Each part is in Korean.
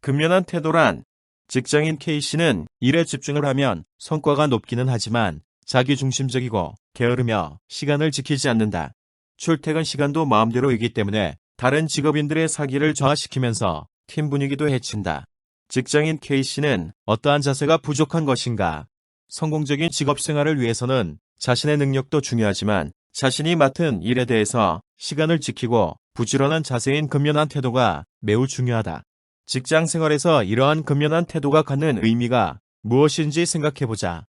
근면한 태도란 직장인 K씨는 일에 집중을 하면 성과가 높기는 하지만 자기중심적이고 게으르며 시간을 지키지 않는다. 출퇴근 시간도 마음대로이기 때문에 다른 직업인들의 사기를 저하시키면서 팀 분위기도 해친다. 직장인 K씨는 어떠한 자세가 부족한 것인가? 성공적인 직업 생활을 위해서는 자신의 능력도 중요하지만 자신이 맡은 일에 대해서 시간을 지키고 부지런한 자세인 근면한 태도가 매우 중요하다. 직장 생활에서 이러한 근면한 태도가 갖는 의미가 무엇인지 생각해보자.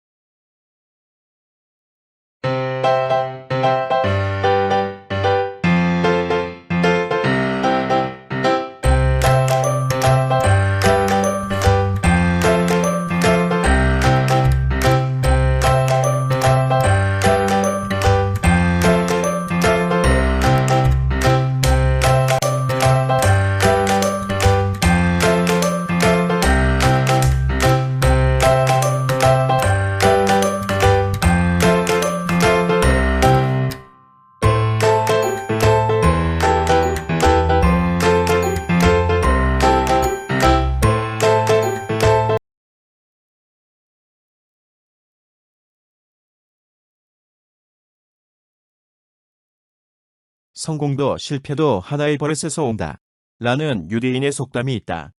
성공도 실패도 하나의 버릇에서 온다. 라는 유대인의 속담이 있다.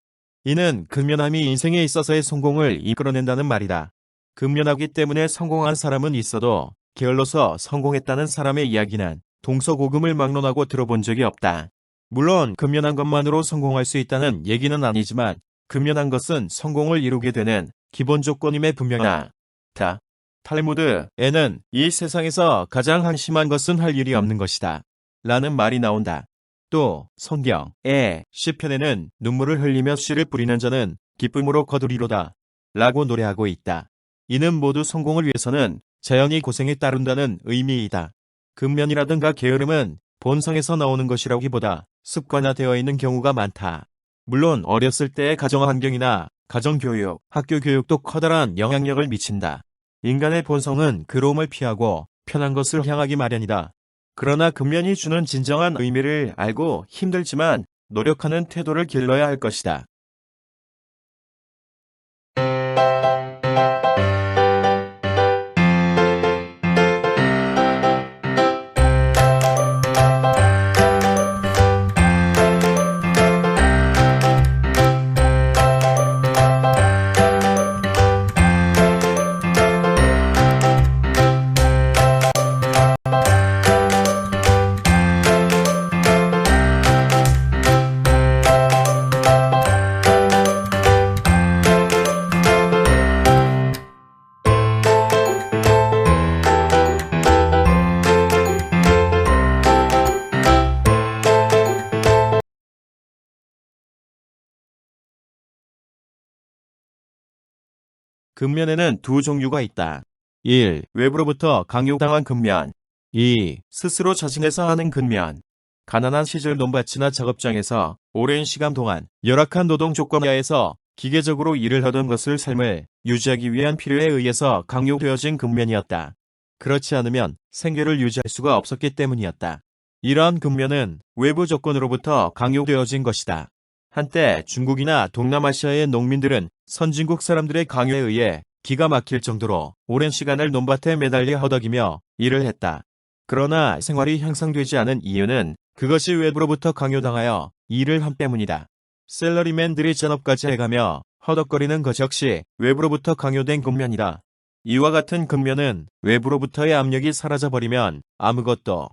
이는 근면함이 인생에 있어서의 성공을 이끌어낸다는 말이다. 근면하기 때문에 성공한 사람은 있어도 게을러서 성공했다는 사람의 이야기는 동서고금을 막론하고 들어본 적이 없다. 물론 근면한 것만으로 성공할 수 있다는 얘기는 아니지만 근면한 것은 성공을 이루게 되는 기본 조건임에 분명하다. 탈무드에는 이 세상에서 가장 한심한 것은 할 일이 없는 것이다. 라는 말이 나온다. 또 성경의 시편에는 눈물을 흘리며 씨를 뿌리는 자는 기쁨으로 거두리로다. 라고 노래하고 있다. 이는 모두 성공을 위해서는 자연히 고생에 따른다는 의미이다. 근면이라든가 게으름은 본성에서 나오는 것이라기보다 습관화되어 있는 경우가 많다. 물론 어렸을 때의 가정 환경이나 가정교육, 학교 교육도 커다란 영향력을 미친다. 인간의 본성은 괴로움을 피하고 편한 것을 향하기 마련이다. 그러나 근면이 주는 진정한 의미를 알고 힘들지만 노력하는 태도를 길러야 할 것이다. 근면에는 두 종류가 있다. 1. 외부로부터 강요당한 근면 2. 스스로 자신에서 하는 근면 가난한 시절 논밭이나 작업장에서 오랜 시간 동안 열악한 노동 조건 하에서 기계적으로 일을 하던 것을 삶을 유지하기 위한 필요에 의해서 강요되어진 근면이었다. 그렇지 않으면 생계를 유지할 수가 없었기 때문이었다. 이러한 근면은 외부 조건으로부터 강요되어진 것이다. 한때 중국이나 동남아시아의 농민들은 선진국 사람들의 강요에 의해 기가 막힐 정도로 오랜 시간을 논밭에 매달려 허덕이며 일을 했다. 그러나 생활이 향상되지 않은 이유는 그것이 외부로부터 강요당하여 일을 한 때문이다. 셀러리맨들이 전업까지 해가며 허덕거리는 것 역시 외부로부터 강요된 근면이다. 이와 같은 근면은 외부로부터의 압력이 사라져버리면 아무것도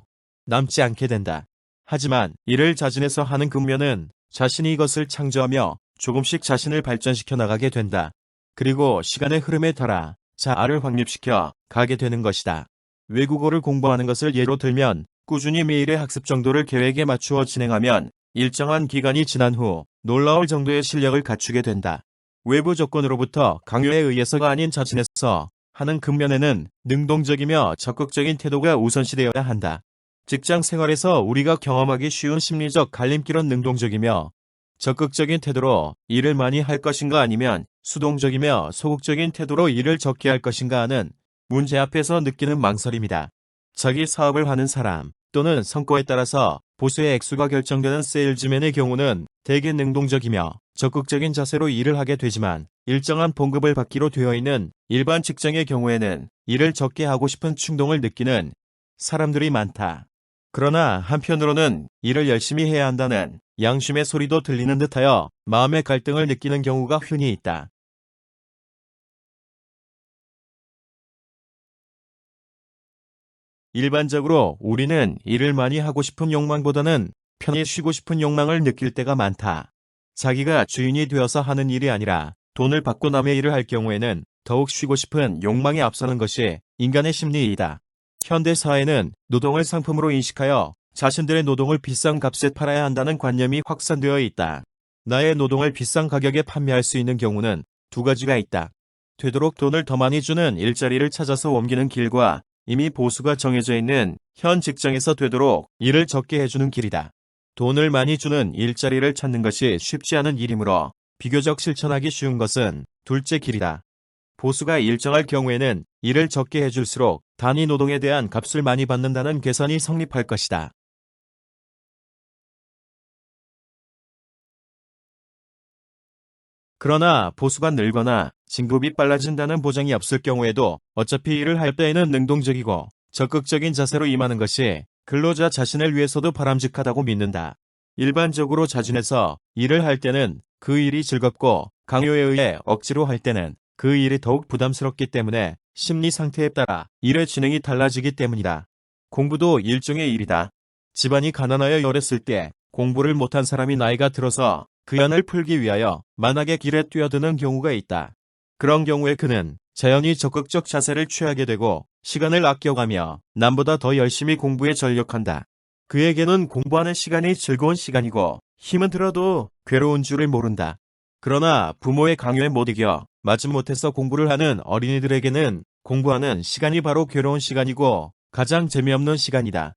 남지 않게 된다. 하지만 이를 자진해서 하는 근면은 자신이 이것을 창조하며 조금씩 자신을 발전시켜 나가게 된다. 그리고 시간의 흐름에 따라 자아를 확립시켜 가게 되는 것이다. 외국어를 공부하는 것을 예로 들면 꾸준히 매일의 학습 정도를 계획에 맞추어 진행하면 일정한 기간이 지난 후 놀라울 정도의 실력을 갖추게 된다. 외부 조건으로부터 강요에 의해서가 아닌 자신에서 하는 근면에는 능동적이며 적극적인 태도가 우선시되어야 한다. 직장 생활에서 우리가 경험하기 쉬운 심리적 갈림길은 능동적이며 적극적인 태도로 일을 많이 할 것인가 아니면 수동적이며 소극적인 태도로 일을 적게 할 것인가 하는 문제 앞에서 느끼는 망설임이다. 자기 사업을 하는 사람 또는 성과에 따라서 보수의 액수가 결정되는 세일즈맨의 경우는 대개 능동적이며 적극적인 자세로 일을 하게 되지만 일정한 봉급을 받기로 되어 있는 일반 직장의 경우에는 일을 적게 하고 싶은 충동을 느끼는 사람들이 많다. 그러나 한편으로는 일을 열심히 해야 한다는 양심의 소리도 들리는 듯하여 마음의 갈등을 느끼는 경우가 흔히 있다. 일반적으로 우리는 일을 많이 하고 싶은 욕망보다는 편히 쉬고 싶은 욕망을 느낄 때가 많다. 자기가 주인이 되어서 하는 일이 아니라 돈을 받고 남의 일을 할 경우에는 더욱 쉬고 싶은 욕망이 앞서는 것이 인간의 심리이다. 현대 사회는 노동을 상품으로 인식하여 자신들의 노동을 비싼 값에 팔아야 한다는 관념이 확산되어 있다. 나의 노동을 비싼 가격에 판매할 수 있는 경우는 두 가지가 있다. 되도록 돈을 더 많이 주는 일자리를 찾아서 옮기는 길과 이미 보수가 정해져 있는 현 직장에서 되도록 일을 적게 해주는 길이다. 돈을 많이 주는 일자리를 찾는 것이 쉽지 않은 일이므로 비교적 실천하기 쉬운 것은 둘째 길이다. 보수가 일정할 경우에는 일을 적게 해줄수록 단위 노동에 대한 값을 많이 받는다는 계산이 성립할 것이다. 그러나 보수가 늘거나 진급이 빨라진다는 보장이 없을 경우에도 어차피 일을 할 때에는 능동적이고 적극적인 자세로 임하는 것이 근로자 자신을 위해서도 바람직하다고 믿는다. 일반적으로 자진해서 일을 할 때는 그 일이 즐겁고 강요에 의해 억지로 할 때는 그 일이 더욱 부담스럽기 때문에 심리 상태에 따라 일의 진행이 달라지기 때문이다. 공부도 일종의 일이다. 집안이 가난하여 어렸을 때 공부를 못한 사람이 나이가 들어서 그 연을 풀기 위하여 만악의 길에 뛰어드는 경우가 있다. 그런 경우에 그는 자연히 적극적 자세를 취하게 되고 시간을 아껴가며 남보다 더 열심히 공부에 전력한다. 그에게는 공부하는 시간이 즐거운 시간이고 힘은 들어도 괴로운 줄을 모른다. 그러나 부모의 강요에 못 이겨 마지못해서 공부를 하는 어린이들에게는 공부하는 시간이 바로 괴로운 시간이고 가장 재미없는 시간이다.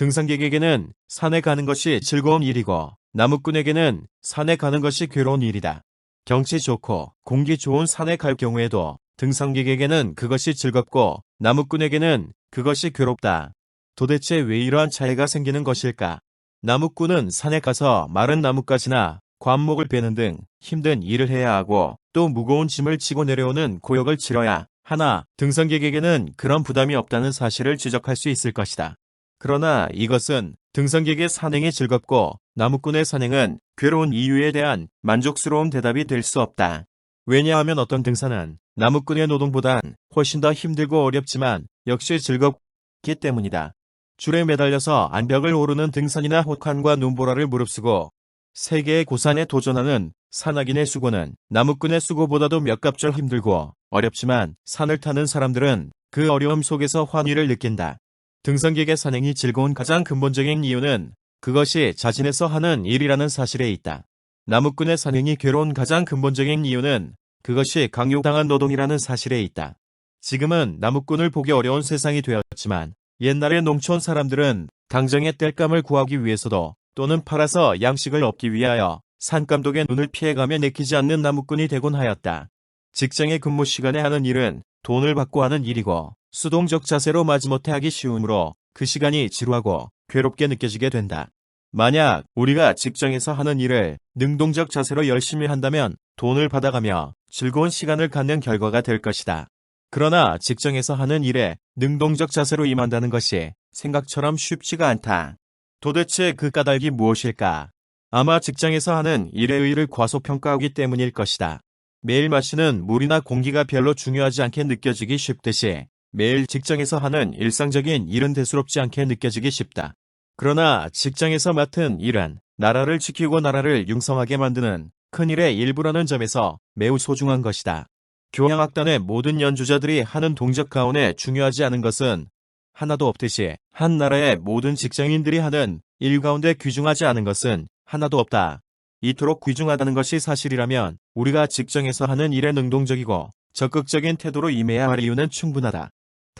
등산객에게는 산에 가는 것이 즐거운 일이고 나무꾼에게는 산에 가는 것이 괴로운 일이다. 경치 좋고 공기 좋은 산에 갈 경우에도 등산객에게는 그것이 즐겁고 나무꾼에게는 그것이 괴롭다. 도대체 왜 이러한 차이가 생기는 것일까? 나무꾼은 산에 가서 마른 나뭇가지나 관목을 베는 등 힘든 일을 해야 하고 또 무거운 짐을 지고 내려오는 고역을 치러야 하나 등산객에게는 그런 부담이 없다는 사실을 지적할 수 있을 것이다. 그러나 이것은 등산객의 산행이 즐겁고 나무꾼의 산행은 괴로운 이유에 대한 만족스러운 대답이 될 수 없다. 왜냐하면 어떤 등산은 나무꾼의 노동보단 훨씬 더 힘들고 어렵지만 역시 즐겁기 때문이다. 줄에 매달려서 암벽을 오르는 등산이나 혹한과 눈보라를 무릅쓰고 세계의 고산에 도전하는 산악인의 수고는 나무꾼의 수고보다도 몇 값절 힘들고 어렵지만 산을 타는 사람들은 그 어려움 속에서 환희를 느낀다. 등산객의 산행이 즐거운 가장 근본적인 이유는 그것이 자진해서 하는 일이라는 사실에 있다. 나무꾼의 산행이 괴로운 가장 근본적인 이유는 그것이 강요당한 노동이라는 사실에 있다. 지금은 나무꾼을 보기 어려운 세상이 되었지만 옛날의 농촌 사람들은 당장의 땔감을 구하기 위해서도 또는 팔아서 양식을 얻기 위하여 산감독의 눈을 피해가며 내키지 않는 나무꾼이 되곤 하였다. 직장의 근무 시간에 하는 일은 돈을 받고 하는 일이고 수동적 자세로 마지못해 하기 쉬우므로 그 시간이 지루하고 괴롭게 느껴지게 된다. 만약 우리가 직장에서 하는 일을 능동적 자세로 열심히 한다면 돈을 받아가며 즐거운 시간을 갖는 결과가 될 것이다. 그러나 직장에서 하는 일에 능동적 자세로 임한다는 것이 생각처럼 쉽지가 않다. 도대체 그 까닭이 무엇일까? 아마 직장에서 하는 일의 의의를 과소평가하기 때문일 것이다. 매일 마시는 물이나 공기가 별로 중요하지 않게 느껴지기 쉽듯이 매일 직장에서 하는 일상적인 일은 대수롭지 않게 느껴지기 쉽다. 그러나 직장에서 맡은 일은 나라를 지키고 나라를 융성하게 만드는 큰일의 일부라는 점에서 매우 소중한 것이다. 교향악단의 모든 연주자들이 하는 동작 가운데 중요하지 않은 것은 하나도 없듯이 한 나라의 모든 직장인들이 하는 일 가운데 귀중하지 않은 것은 하나도 없다. 이토록 귀중하다는 것이 사실이라면 우리가 직장에서 하는 일에 능동적이고 적극적인 태도로 임해야 할 이유는 충분하다.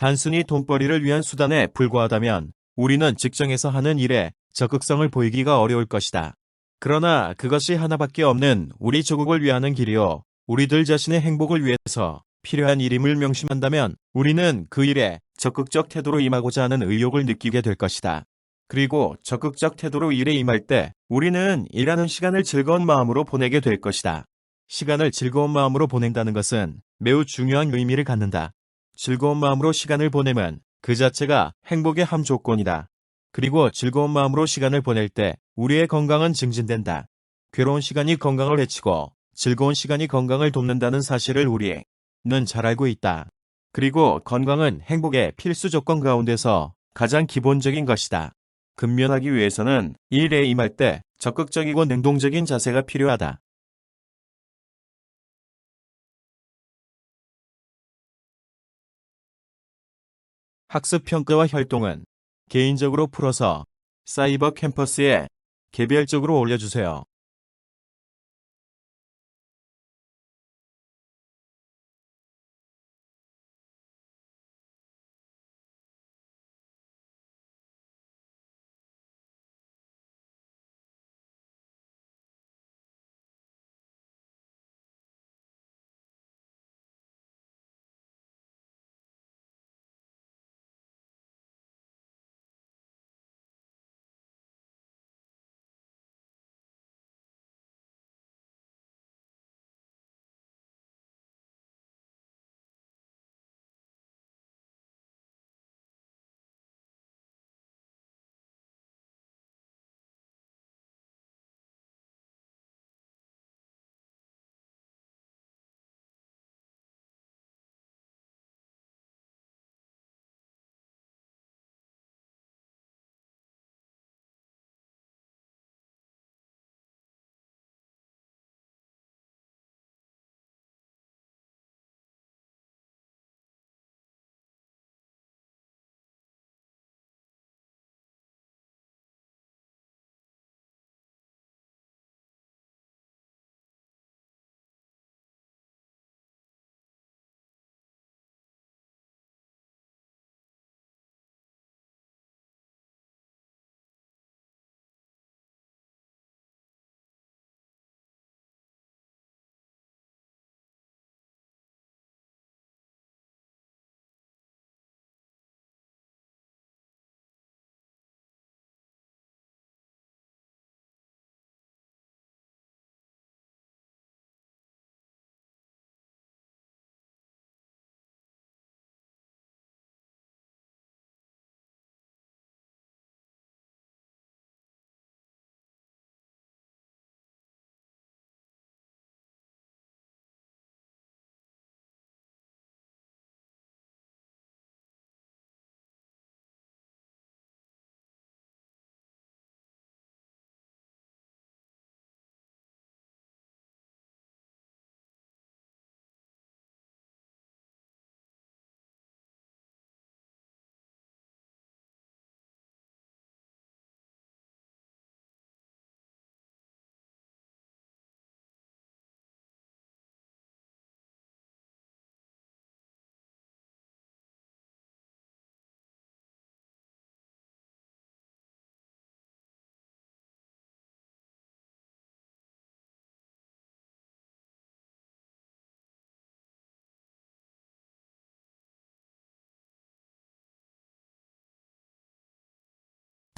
단순히 돈벌이를 위한 수단에 불과하다면 우리는 직장에서 하는 일에 적극성을 보이기가 어려울 것이다. 그러나 그것이 하나밖에 없는 우리 조국을 위하는 길이요. 우리들 자신의 행복을 위해서 필요한 일임을 명심한다면 우리는 그 일에 적극적 태도로 임하고자 하는 의욕을 느끼게 될 것이다. 그리고 적극적 태도로 일에 임할 때 우리는 일하는 시간을 즐거운 마음으로 보내게 될 것이다. 시간을 즐거운 마음으로 보낸다는 것은 매우 중요한 의미를 갖는다. 즐거운 마음으로 시간을 보내면 그 자체가 행복의 함 조건이다. 그리고 즐거운 마음으로 시간을 보낼 때 우리의 건강은 증진된다. 괴로운 시간이 건강을 해치고 즐거운 시간이 건강을 돕는다는 사실을 우리는 잘 알고 있다. 그리고 건강은 행복의 필수 조건 가운데서 가장 기본적인 것이다. 근면하기 위해서는 일에 임할 때 적극적이고 능동적인 자세가 필요하다. 학습 평가와 활동은 개인적으로 풀어서 사이버 캠퍼스에 개별적으로 올려주세요.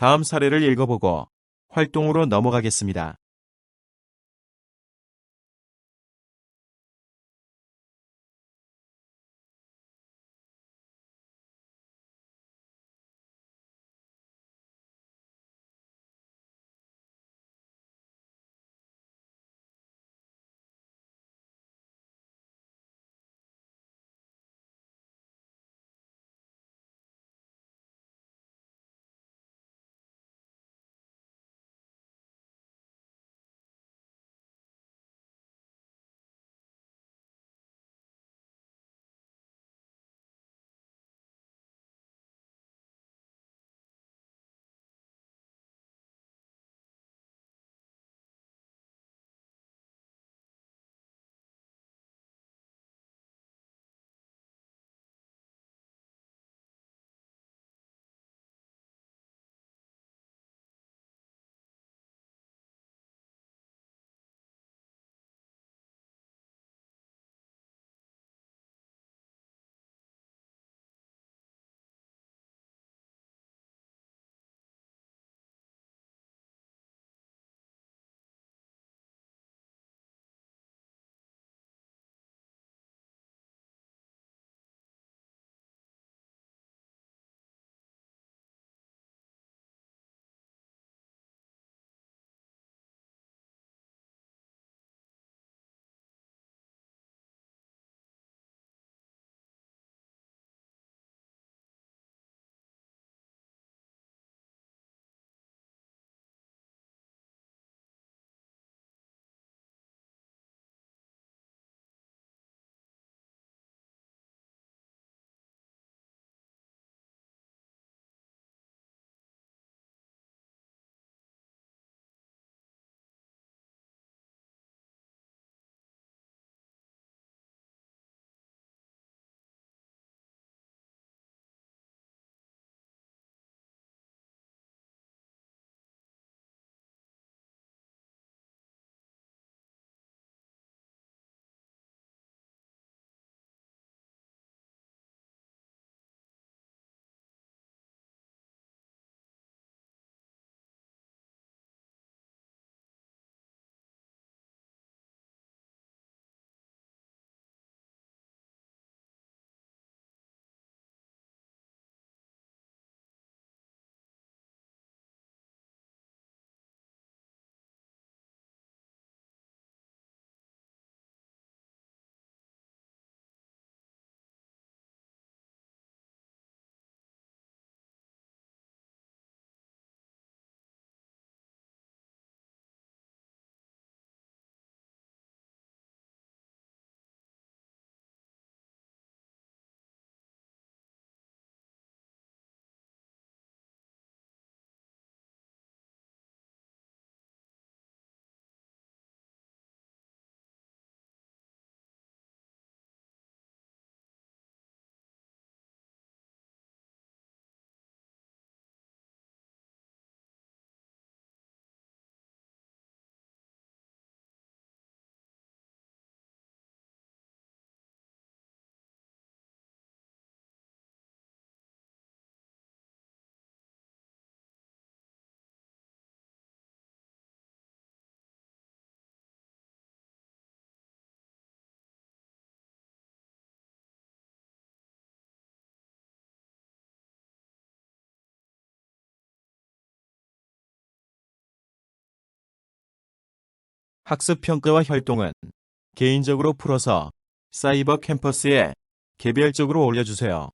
다음 사례를 읽어보고 활동으로 넘어가겠습니다. 학습 평가와 활동은 개인적으로 풀어서 사이버 캠퍼스에 개별적으로 올려주세요.